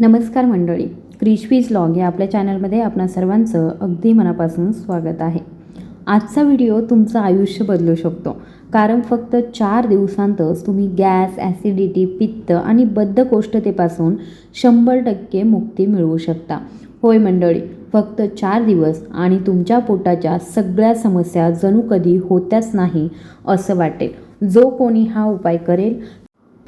नमस्कार मंडळी. क्रिशवीज लॉग या आपल्या चॅनलमध्ये आपणा सर्वांचं अगदी मनापासून स्वागत आहे. आजचा व्हिडिओ तुमचं आयुष्य बदलू शकतो. कारण फक्त चार दिवसांतच तुम्ही गॅस ॲसिडिटी पित्त आणि बद्धकोष्ठतेपासून शंभर टक्के मुक्ती मिळवू शकता. होय मंडळी फक्त चार दिवस आणि तुमच्या पोटाच्या सगळ्या समस्या जणू कधी होत्याच नाही असं वाटेल. जो कोणी हा उपाय करेल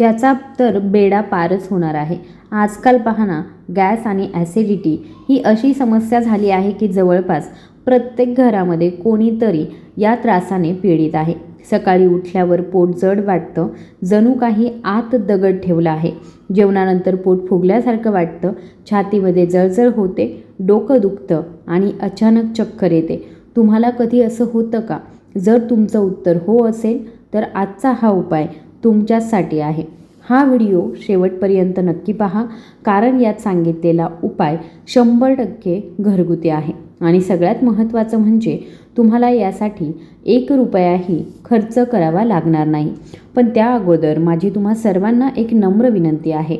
त्याचा तर बेडा पारच होणार आहे. आजकाल पहा गॅस आणि ॲसिडिटी ही अशी समस्या झाली आहे की जवळपास प्रत्येक घरामध्ये कोणीतरी या त्रासाने पीडित आहे. सकाळी उठल्यावर पोट जड वाटतं जणू काही आत दगड ठेवला आहे. जेवणानंतर पोट फुगल्यासारखं वाटतं छातीमध्ये जळजळ होते डोकं दुखतं आणि अचानक चक्कर येते. तुम्हाला कधी असं होतं का? जर तुमचं उत्तर हो असेल तर आजचा हा उपाय तुमच्यासाठी आहे. हा व्हिडिओ शेवटपर्यंत नक्की पहा कारण यात सांगितलेला उपाय शंभर टक्के घरगुती आहे. आणि सगळ्यात महत्त्वाचं म्हणजे तुम्हाला यासाठी एक रुपयाही खर्च करावा लागणार नाही. पण त्या अगोदर माझी तुम्हा सर्वांना एक नम्र विनंती आहे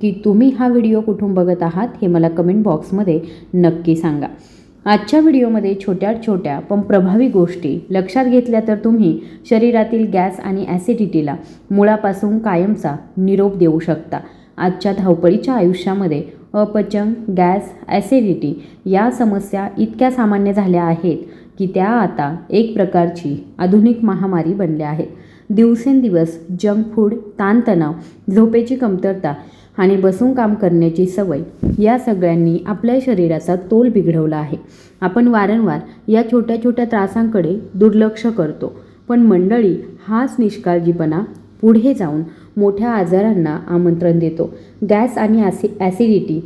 की तुम्ही हा व्हिडिओ कुठून बघत आहात हे मला कमेंट बॉक्समध्ये नक्की सांगा. आजच्या व्हिडिओमध्ये छोट्या छोट्या पण प्रभावी गोष्टी लक्षात घेतल्या तर तुम्ही शरीरातील गॅस आणि ॲसिडिटीला मुळापासून कायमचा निरोप देऊ शकता. आजच्या धावपळीच्या आयुष्यामध्ये अपचन गॅस ॲसिडिटी या समस्या इतक्या सामान्य झाल्या आहेत की त्या आता एक प्रकारची आधुनिक महामारी बनल्या आहेत. दिवसेंदिवस जंक फूड ताणतणाव झोपेची कमतरता आणि बसून काम करण्याची सवय या सगळ्यांनी आपल्या शरीराचा तोल बिघडवला आहे. आपण वारंवार या छोट्या छोट्या त्रासांकडे दुर्लक्ष करतो. पण मंडळी हाच निष्काळजीपणा पुढे जाऊन मोठ्या आजारांना आमंत्रण देतो. गॅस आणि ॲसि ॲसिडिटी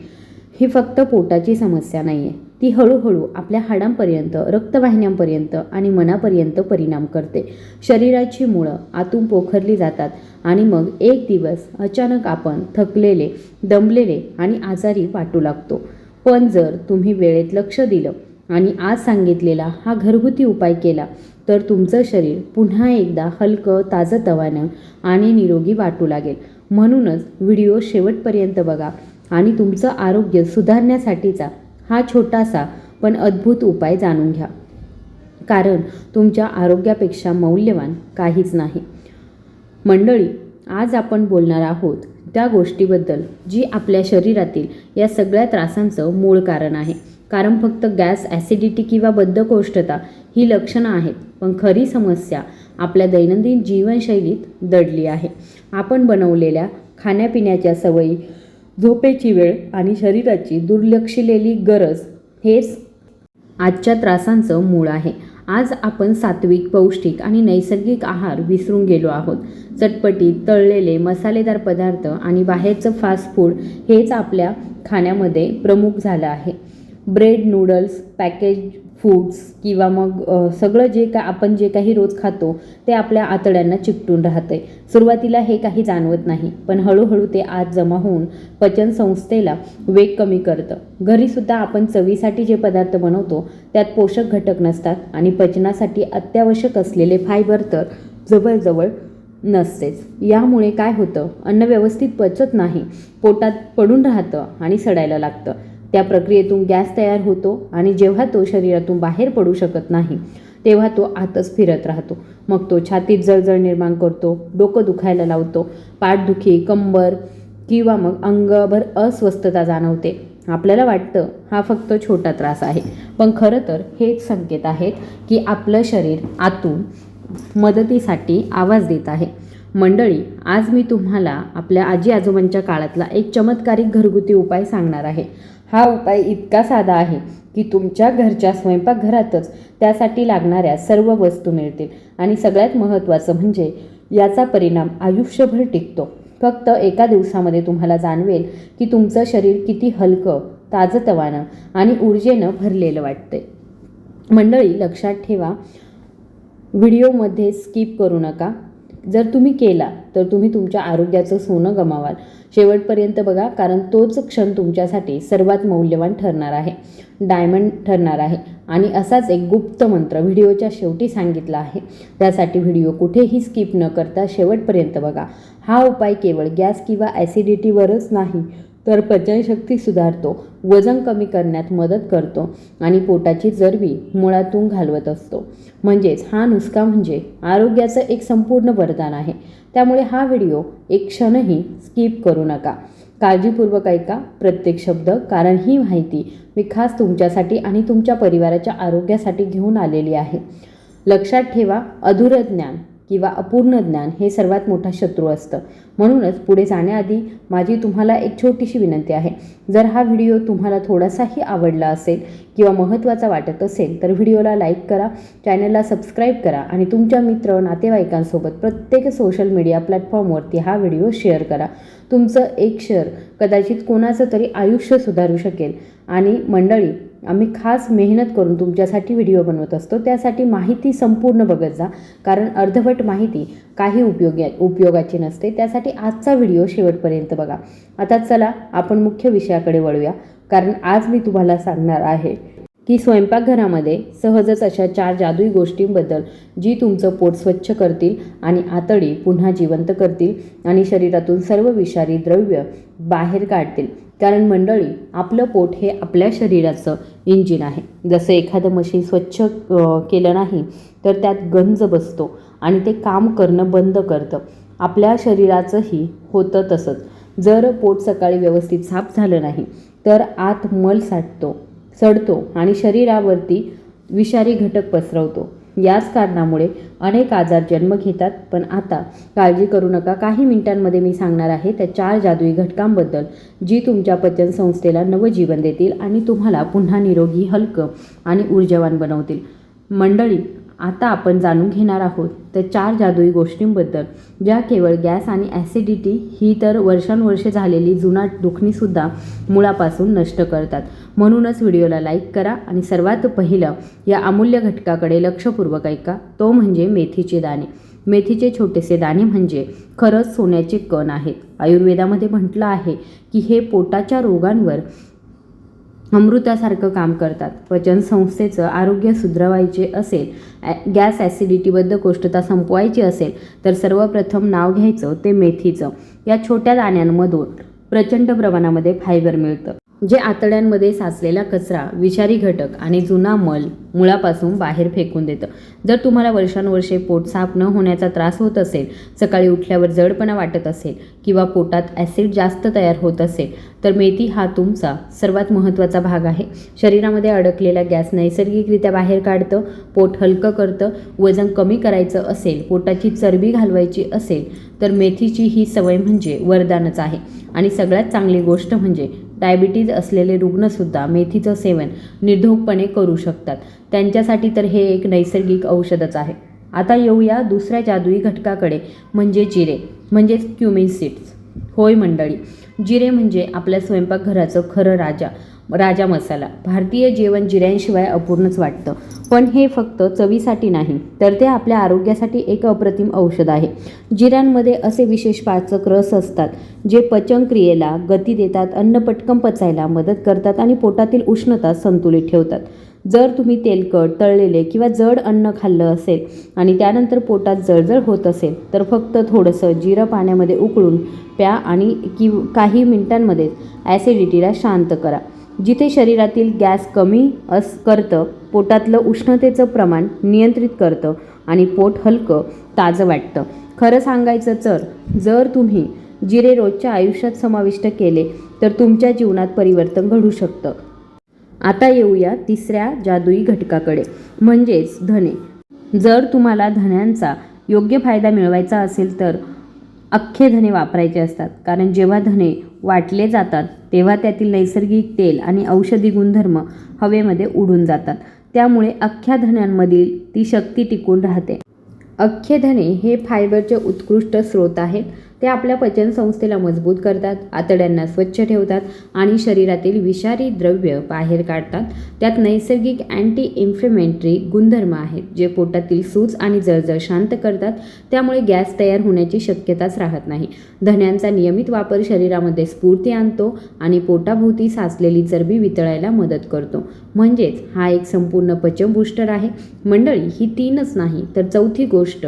ही फक्त पोटाची समस्या नाही आहे ती हळूहळू आपल्या हाडांपर्यंत रक्तवाहिन्यांपर्यंत आणि मनापर्यंत परिणाम करते. शरीराची मुळं आतून पोखरली जातात. आणि मग एक दिवस अचानक आपण थकलेले दमलेले आणि आजारी वाटू लागतो. पण जर तुम्ही वेळेत लक्ष दिलं आणि आज सांगितलेला हा घरगुती उपाय केला तर तुमचं शरीर पुन्हा एकदा हलकं ताजंतवानं आणि निरोगी वाटू लागेल. म्हणूनच व्हिडिओ शेवटपर्यंत बघा आणि तुमचं आरोग्य सुधारण्यासाठीचा हा छोटासा पण अद्भुत उपाय जाणून घ्या. कारण तुमच्या आरोग्यापेक्षा मौल्यवान काहीच नाही. मंडळी आज आपण बोलणार आहोत त्या गोष्टीबद्दल जी आपल्या शरीरातील या सगळ्या त्रासांचं मूळ कारण आहे. कारण फक्त गॅस ॲसिडिटी किंवा बद्धकोष्ठता ही लक्षणं आहेत पण खरी समस्या आपल्या दैनंदिन जीवनशैलीत दडली आहे. आपण बनवलेल्या खाण्यापिण्याच्या सवयी झोपेची वेळ आणि शरीराची दुर्लक्षिलेली गरज हेच आजच्या त्रासांचं मूळ आहे. आज आपण सात्विक पौष्टिक आणि नैसर्गिक आहार विसरून गेलो आहोत. चटपटी तळलेले मसालेदार पदार्थ आणि बाहेरचं फास्ट फूड हेच आपल्या खाण्यामध्ये प्रमुख झालं आहे. ब्रेड नूडल्स पॅकेज फूड्स किंवा मग सगळं जे का आपण जे काही रोज खातो ते आपल्या आतड्यांना चिकटून राहते. सुरुवातीला हे काही जाणवत नाही पण हळूहळू ते आत जमा होऊन पचन संस्थेला वेग कमी करतं. घरीसुद्धा आपण चवीसाठी जे पदार्थ बनवतो त्यात पोषक घटक नसतात आणि पचनासाठी अत्यावश्यक असलेले फायबर तर जवळजवळ नसतेच. यामुळे काय होतं अन्न व्यवस्थित पचत नाही पोटात पडून राहतं आणि सडायला लागतं. त्या प्रक्रियेतून गॅस तयार होतो आणि जेव्हा तो शरीरातून बाहेर पडू शकत नाही तेव्हा तो आतच फिरत राहतो. मग तो छातीत जळजळ निर्माण करतो डोकं दुखायला लावतो पाठदुखी कंबर किंवा मग अंगभर अस्वस्थता जाणवते. आपल्याला वाटतं हा फक्त छोटा त्रास आहे. पण खरं तर हेच संकेत आहेत की आपलं शरीर आतून मदतीसाठी आवाज देत आहे. मंडळी आज मी तुम्हाला आपल्या आजी आजोबांच्या काळातला एक चमत्कारिक घरगुती उपाय सांगणार आहे. हा उपाय इतका साधा आहे की तुमच्या घरच्या स्वयंपाकघरातच त्यासाठी लागणाऱ्या सर्व वस्तू मिळतील. आणि सगळ्यात महत्त्वाचं म्हणजे याचा परिणाम आयुष्यभर टिकतो. फक्त एका दिवसामध्ये तुम्हाला जाणवेल की तुमचं शरीर किती हलकं ताजंतवानं आणि ऊर्जेनं भरलेलं वाटतंय. मंडळी लक्षात ठेवा व्हिडिओमध्ये स्किप करू नका. जर तुम्ही केला तर तुम्ही तुमच्या आरोग्याचं सोनं गमावाल. शेवटपर्यंत बघा कारण तोच क्षण तुमच्यासाठी सर्वात मौल्यवान ठरणार आहे. डायमंड ठरणार आहे. आणि असाच एक गुप्त मंत्र व्हिडिओच्या शेवटी सांगितला आहे. त्यासाठी व्हिडिओ कुठेही स्किप न करता शेवटपर्यंत बघा. हा उपाय केवळ गॅस किंवा ॲसिडिटीवरच नाही तर पचनशक्ती सुधारतो वजन कमी करण्यात मदत करतो आणि पोटाची चरबी मुळातून घालवत असतो. म्हणजेच हा नुसका म्हणजे आरोग्याचं एक संपूर्ण वरदान आहे. त्यामुळे हा व्हिडिओ एक क्षणही स्किप करू नका. काळजीपूर्वक ऐका प्रत्येक शब्द कारण ही माहिती मी खास तुमच्यासाठी आणि तुमच्या परिवाराच्या आरोग्यासाठी घेऊन आलेली आहे. लक्षात ठेवा अधुरं ज्ञान. किंवा अपूर्ण ज्ञान हे सर्वात मोठा शत्रू असतं. म्हणूनच पुढे जाण्याआधी माझी तुम्हाला एक छोटीशी विनंती आहे. जर हा व्हिडिओ तुम्हाला थोडासाही आवडला असेल किंवा महत्त्वाचा वाटत असेल तर व्हिडिओला लाईक करा चॅनलला सबस्क्राईब करा आणि तुमच्या मित्र नातेवाईकांसोबत प्रत्येक सोशल मीडिया प्लॅटफॉर्मवरती हा व्हिडिओ शेअर करा. तुमचं एक शेअर कदाचित कोणाचं तरी आयुष्य सुधारू शकेल. आणि मंडळी आम्ही खास मेहनत करून तुमच्यासाठी व्हिडिओ बनवत असतो. त्यासाठी माहिती संपूर्ण बघत जा. कारण अर्धवट माहिती काही उपयोगी उपयोगाची नसते. त्यासाठी आजचा व्हिडिओ शेवटपर्यंत बघा. आता चला आपण मुख्य विषयाकडे वळूया. कारण आज मी तुम्हाला सांगणार आहे की स्वयंपाकघरामध्ये सहजच अशा चार जादुई गोष्टींबद्दल जी तुमचं पोट स्वच्छ करतील आणि आतडी पुन्हा जिवंत करतील आणि शरीरातून सर्व विषारी द्रव्य बाहेर काढतील. कारण मंडळी आपलं पोट हे आपल्या शरीराचं इंजिन आहे. जसं एखादं मशीन स्वच्छ केलं नाही तर त्यात गंज बसतो आणि ते काम करणं बंद करतं. आपल्या शरीराचंही होतं तसंच. जर पोट सकाळी व्यवस्थित साफ झालं नाही तर आत मल साठतो. चढतो आणि शरीरावरती विषारी घटक पसरवतो. याच कारणामुळे अनेक आजार जन्म घेतात. पण आता काळजी करू नका. काही मिनिटांमध्ये मी सांगणार आहे त्या चार जादुई घटकांबद्दल जी तुमच्या पचनसंस्थेला नवजीवन देतील आणि तुम्हाला पुन्हा निरोगी हलकं आणि ऊर्जावान बनवतील. मंडळी आता आपण जाणून घेणार आहोत त्या चार जादुई गोष्टींबद्दल ज्या केवळ गॅस आणि ॲसिडिटी ही तर वर्षानुवर्षे झालेली जुनाट दुखणीसुद्धा मुळापासून नष्ट करतात. म्हणूनच व्हिडिओला लाईक करा आणि सर्वात पहिलं या अमूल्य घटकाकडे लक्षपूर्वक ऐका. तो म्हणजे मेथीचे दाणे. मेथीचे छोटेसे दाणे म्हणजे खरंच सोन्याचे कण आहेत. आयुर्वेदामध्ये म्हटलं आहे की हे पोटाच्या रोगांवर अमृतासारखं काम करतात. पचन संस्थेचं आरोग्य सुधरवायचे असेल ॲ- गॅस ॲसिडिटीबद्ध कोष्टता संपवायची असेल तर सर्वप्रथम नाव घ्यायचं ते मेथीचं. या छोट्या दाण्यांमधून प्रचंड प्रमाणामध्ये फायबर मिळतं. जे आतड्यांमध्ये साचलेला कचरा विषारी घटक आणि जुना मल मुळापासून बाहेर फेकून देतं. जर तुम्हाला वर्षानुवर्षे पोट साफ न होण्याचा त्रास होत असेल सकाळी उठल्यावर जडपणा वाटत असेल किंवा पोटात ॲसिड जास्त तयार होत असेल तर मेथी हा तुमचा सर्वात महत्त्वाचा भाग आहे. शरीरामध्ये अडकलेला गॅस नैसर्गिकरित्या बाहेर काढतं पोट हलकं करतं वजन कमी करायचं असेल पोटाची चरबी घालवायची असेल तर मेथीची ही सवय म्हणजे वरदानच आहे. आणि सगळ्यात चांगली गोष्ट म्हणजे डायबिटीज असलेले रुग्णसुद्धा मेथीचं सेवन निर्धोकपणे करू शकतात. त्यांच्यासाठी तर हे एक नैसर्गिक औषधच आहे. आता येऊया दुसऱ्या जादुई घटकाकडे म्हणजे जिरे म्हणजेच क्युमिन सीड्स. होय मंडळी जिरे म्हणजे आपल्या स्वयंपाकघराचं खरं राजा. राजा मसाला. भारतीय जेवण जिऱ्यांशिवाय अपूर्णच वाटतं. पण हे फक्त चवीसाठी नाही तर ते आपल्या आरोग्यासाठी एक अप्रतिम औषध आहे. जिऱ्यांमध्ये असे विशेष पाचक रस असतात जे पचनक्रियेला गती देतात अन्न पटकन पचायला मदत करतात आणि पोटातील उष्णता संतुलित ठेवतात. जर तुम्ही तेलकट तळलेले किंवा जड अन्न खाल्लं असेल आणि त्यानंतर पोटात जळजळ होत असेल तर फक्त थोडंसं जिरं पाण्यामध्ये उकळून प्या आणि कि काही मिनिटांमध्ये ॲसिडिटीला शांत करा. जिथे शरीरातील गॅस कमी अस करतं पोटातलं उष्णतेचं प्रमाण नियंत्रित करतं आणि पोट हलकं ताजं वाटतं. खरं सांगायचं तर जर तुम्ही जिरे रोजच्या आयुष्यात समाविष्ट केले तर तुमच्या जीवनात परिवर्तन घडू शकतं. आता येऊया तिसऱ्या जादुई घटकाकडे म्हणजेच धने. जर तुम्हाला धन्यांचा योग्य फायदा मिळवायचा असेल तर अख्खे धने वापरायचे असतात. कारण जेव्हा धने वाटले जातात तेव्हा त्यातील नैसर्गिक तेल आणि औषधी गुणधर्म हवेमध्ये उडून जातात. त्यामुळे अख्ख्या धन्यांमधील ती शक्ती टिकून राहते. अख्खे धने हे फायबरचे उत्कृष्ट स्रोत आहेत. ते आपल्या पचनसंस्थेला मजबूत करतात आतड्यांना स्वच्छ ठेवतात आणि शरीरातील विषारी द्रव्य बाहेर काढतात. त्यात नैसर्गिक अँटी इन्फ्लेमेंटरी गुणधर्म आहेत जे पोटातील सूज आणि जळजळ शांत करतात. त्यामुळे गॅस तयार होण्याची शक्यताच राहत नाही. धन्यांचा नियमित वापर शरीरामध्ये स्फूर्ती आणतो आणि पोटाभोवती साचलेली चरबी वितळायला मदत करतो. म्हणजेच हा एक संपूर्ण पचन बूस्टर आहे. मंडळी ही तीनच नाही तर चौथी गोष्ट.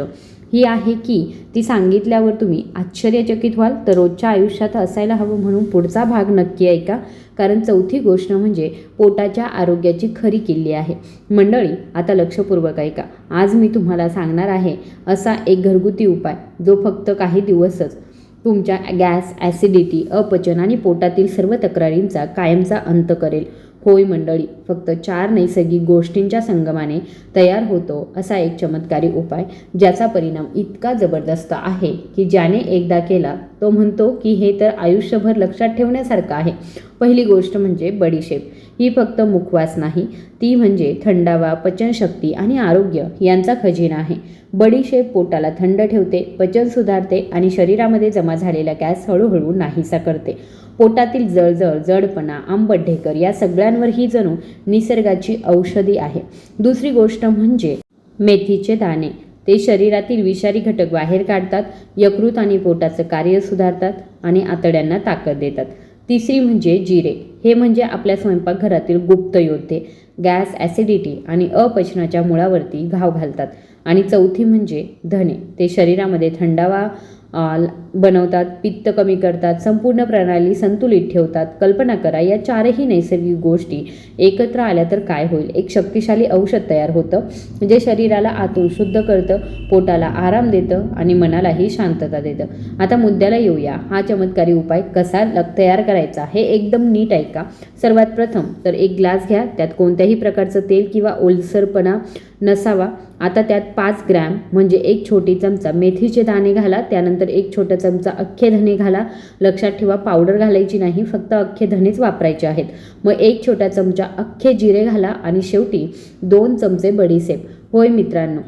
ही आहे की ती सांगितल्यावर तुम्ही आश्चर्यचकित व्हाल. तर रोजच्या आयुष्यात असायला हवं म्हणून पुढचा भाग नक्की ऐका. कारण चौथी गोष्ट म्हणजे पोटाच्या आरोग्याची खरी किल्ली आहे. मंडळी आता लक्षपूर्वक ऐका. आज मी तुम्हाला सांगणार आहे असा एक घरगुती उपाय जो फक्त काही दिवसच तुमच्या गॅस ॲसिडिटी अपचन आणि पोटातील सर्व तक्रारींचा कायमचा अंत करेल. होय मंडळी फक्त चार नैसर्गिक गोष्टींच्या संगमाने तयार होतो असा एक चमत्कारी उपाय ज्याचा परिणाम इतका जबरदस्त आहे की ज्याने एकदा केला तो म्हणतो की हे तर आयुष्यभर लक्षात ठेवण्यासारखं आहे. पहिली गोष्ट म्हणजे बडीशेप. ही फक्त मुखवास नाही ती म्हणजे थंडावा पचनशक्ती आणि आरोग्य यांचा खजिना आहे. बडीशेप पोटाला थंड ठेवते पचन सुधारते आणि शरीरामध्ये जमा झालेला गॅस हळूहळू नाहीसा करते. पोटातील जळजळ जडपणा आंबट ढेकर या सगळ्यांवर ही जणू निसर्गाची औषधी आहे. दुसरी गोष्ट म्हणजे मेथीचे दाणे. ते शरीरातील विषारी घटक बाहेर काढतात यकृत आणि पोटाचं कार्य सुधारतात आणि आतड्यांना ताकद देतात. तिसरी म्हणजे जिरे. हे म्हणजे आपल्या स्वयंपाकघरातील गुप्त योद्धे. गॅस ॲसिडिटी आणि अपचनाच्या मुळावरती घाव घालतात. आणि चौथी म्हणजे धने. ते शरीरामध्ये थंडावा बनवतात पित्त कमी करतात संपूर्ण प्रणाली संतुलित ठेवतात. कल्पना करा या चारही नैसर्गिक गोष्टी एकत्र आल्या तर काय होईल? एक शक्तिशाली औषध तयार होतं जे शरीराला आतून शुद्ध करतं पोटाला आराम देतं आणि मनालाही शांतता देतं. आता मुद्द्याला येऊया. हा चमत्कारी उपाय कसा लग तयार करायचा हे एकदम नीट ऐका. सर्वात प्रथम तर एक ग्लास घ्या त्यात कोणत्याही प्रकारचं तेल किंवा ओलसरपणा नसावा. आता त्यात पाच ग्रॅम म्हणजे एक छोटी चमचा मेथीचे दाणे घाला त्यानंतर एक छोटा चमचा अख्खे धने घाला. लक्षात ठेवा पावडर घालायची नाही फक्त अख्खे धणेच वापरायचे आहेत. मग एक छोटा चमचा अख्खे जिरे घाला आणि शेवटी दोन चमचे बडीसेप होय मित्रांनो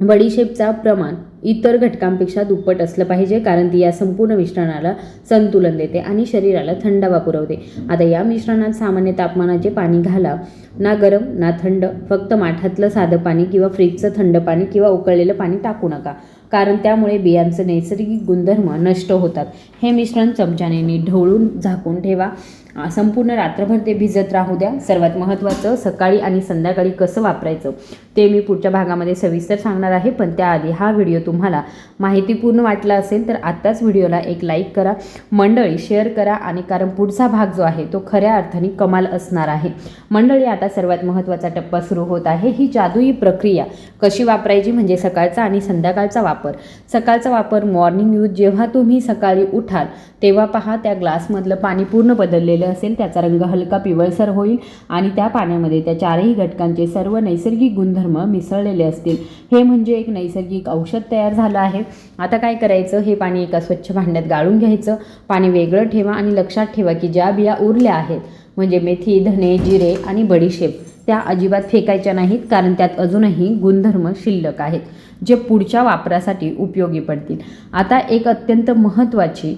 बडीशेपचा प्रमाण इतर घटकांपेक्षा दुप्पट असलं पाहिजे कारण ती या संपूर्ण मिश्रणाला संतुलन देते आणि शरीराला थंडावा पुरवते. आता या मिश्रणात सामान्य तापमानाचे पाणी घाला. ना गरम ना थंड. फक्त माठातलं साधं पाणी किंवा फ्रीजचं थंड पाणी किंवा उकळलेलं पाणी टाकू नका. कारण त्यामुळे बियांचे नैसर्गिक गुणधर्म नष्ट होतात. हे मिश्रण चमच्याने ढवळून झाकून ठेवा. संपूर्ण रात्रभर ते भिजत राहू द्या. सर्वात महत्त्वाचं सकाळी आणि संध्याकाळी कसं वापरायचं ते मी पुढच्या भागामध्ये सविस्तर सांगणार आहे. पण त्याआधी हा व्हिडिओ तुम्हाला माहितीपूर्ण वाटला असेल तर आत्ताच व्हिडिओला एक लाईक करा मंडळी शेअर करा आणि कारण पुढचा भाग जो आहे तो खऱ्या अर्थाने कमाल असणार आहे. मंडळी आता सर्वात महत्त्वाचा टप्पा सुरू होत आहे. ही जादुई प्रक्रिया कशी वापरायची म्हणजे सकाळचा आणि संध्याकाळचा वापर. सकाळचा वापर मॉर्निंग यूज जेव्हा तुम्ही सकाळी उठाल तेव्हा पहा त्या ग्लासमधलं पाणी पूर्ण बदललेलं असेल त्याचा रंग हलका पिवळसर होईल आणि त्या पाण्यामध्ये त्या चारही घटकांचे सर्व नैसर्गिक गुणधर्म मिसळलेले असतील. हे म्हणजे एक नैसर्गिक औषध तयार झालं आहे. आता काय करायचं? हे पाणी एका स्वच्छ भांड्यात गाळून घ्यायचं. पाणी वेगळं ठेवा आणि लक्षात ठेवा की ज्या बिया उरल्या आहेत म्हणजे मेथी धने जिरे आणि बडीशेप त्या अजिबात फेकायच्या नाहीत कारण त्यात अजूनही गुणधर्म शिल्लक आहेत जे पुढच्या वापरासाठी उपयोगी पडतील. आता एक अत्यंत महत्त्वाची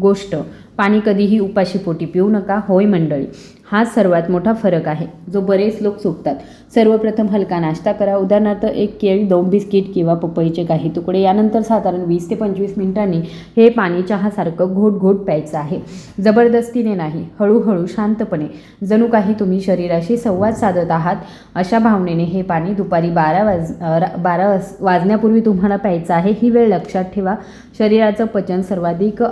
गोष्ट पाणी कधीही उपाशीपोटी पिऊ नका होय मंडळी. हा सर्वात मोठा फरक आहे जो बरेच लोक चुकतात सर्वप्रथम हलका नाश्ता करा. उदाहरणार्थ एक केळी दोन बिस्किट किंवा पपईचे काही तुकडे. यानंतर साधारण वीस ते पंचवीस मिनिटांनी हे पाणी चहासारखं घोट घोट प्यायचं आहे. जबरदस्तीने नाही हळूहळू शांतपणे. जणू काही तुम्ही शरीराशी संवाद साधत आहात अशा भावनेने हे पाणी दुपारी बारा वाज रा- बारा वाज वाजण्यापूर्वी तुम्हाला प्यायचं आहे ही वेळ लक्षात ठेवा. शरीराचं पचन सर्वाधिक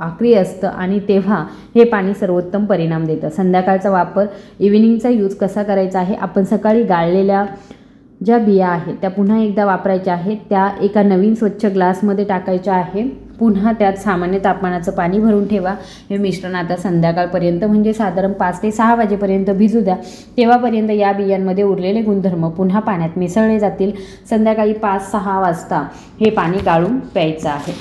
आक्री असतं आणि तेव्हा हे पाणी सर्वोत्तम परिणाम देतं. संध्याकाळचा वापर इव्हिनिंगचा यूज कसा करायचा आहे? आपण सकाळी गाळलेल्या ज्या बिया आहेत त्या पुन्हा एकदा वापरायच्या आहेत. त्या एका नवीन स्वच्छ ग्लासमध्ये टाकायच्या आहे. पुन्हा त्यात सामान्य तापमानाचं पाणी भरून ठेवा. हे मिश्रण आता संध्याकाळपर्यंत म्हणजे साधारण पाच ते सहा वाजेपर्यंत भिजू द्या. तेव्हापर्यंत या बियांमध्ये उरलेले गुणधर्म पुन्हा पाण्यात मिसळले जातील. संध्याकाळी पाच सहा वाजता हे पाणी गाळून प्यायचं आहे.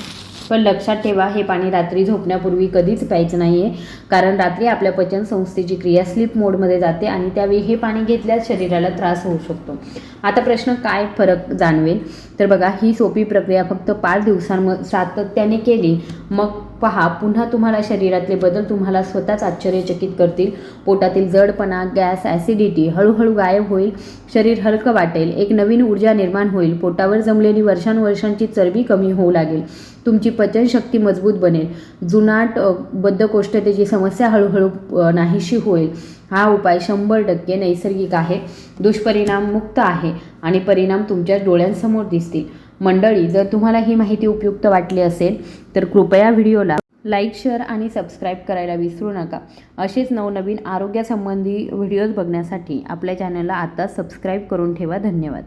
पण लक्षात ठेवा. हे पाणी रात्री झोपण्यापूर्वी कधीच प्यायचं नाही आहे कारण रात्री आपल्या पचन संस्थेची क्रिया स्लीप मोडमध्ये जाते आणि त्यावेळी हे पाणी घेतल्यास शरीराला त्रास होऊ शकतो. आता प्रश्न काय फरक जाणवेल? तर बघा ही सोपी प्रक्रिया फक्त पाच दिवसांम सातत्याने केली. मग पहा पुन्हा तुम्हाला शरीरातले बदल तुम्हाला स्वतःच आश्चर्यचकित करतील. पोटातील जडपणा गॅस ॲसिडिटी हळूहळू गायब होईल. शरीर हलकं वाटेल. एक नवीन ऊर्जा निर्माण होईल. पोटावर जमलेली वर्षानुवर्षांची चरबी कमी होऊ लागेल. तुमची पचनशक्ती मजबूत बनेल. जुनाट बद्धकोष्ठतेची समस्या हळूहळू नाहीशी होईल. हा उपाय शंभर टक्के नैसर्गिक आहे. दुष्परिणाम मुक्त आहे आणि परिणाम तुमच्या डोळ्यांसमोर दिसतील. मंडळी जर तुम्हाला ही माहिती उपयुक्त वाटली असेल तर कृपया व्हिडिओला लाईक शेअर आणि सबस्क्राईब करायला विसरू नका. असेच नवनवीन आरोग्यासंबंधी व्हिडिओज बघण्यासाठी आपल्या चॅनलला आता सबस्क्राईब करून ठेवा. धन्यवाद.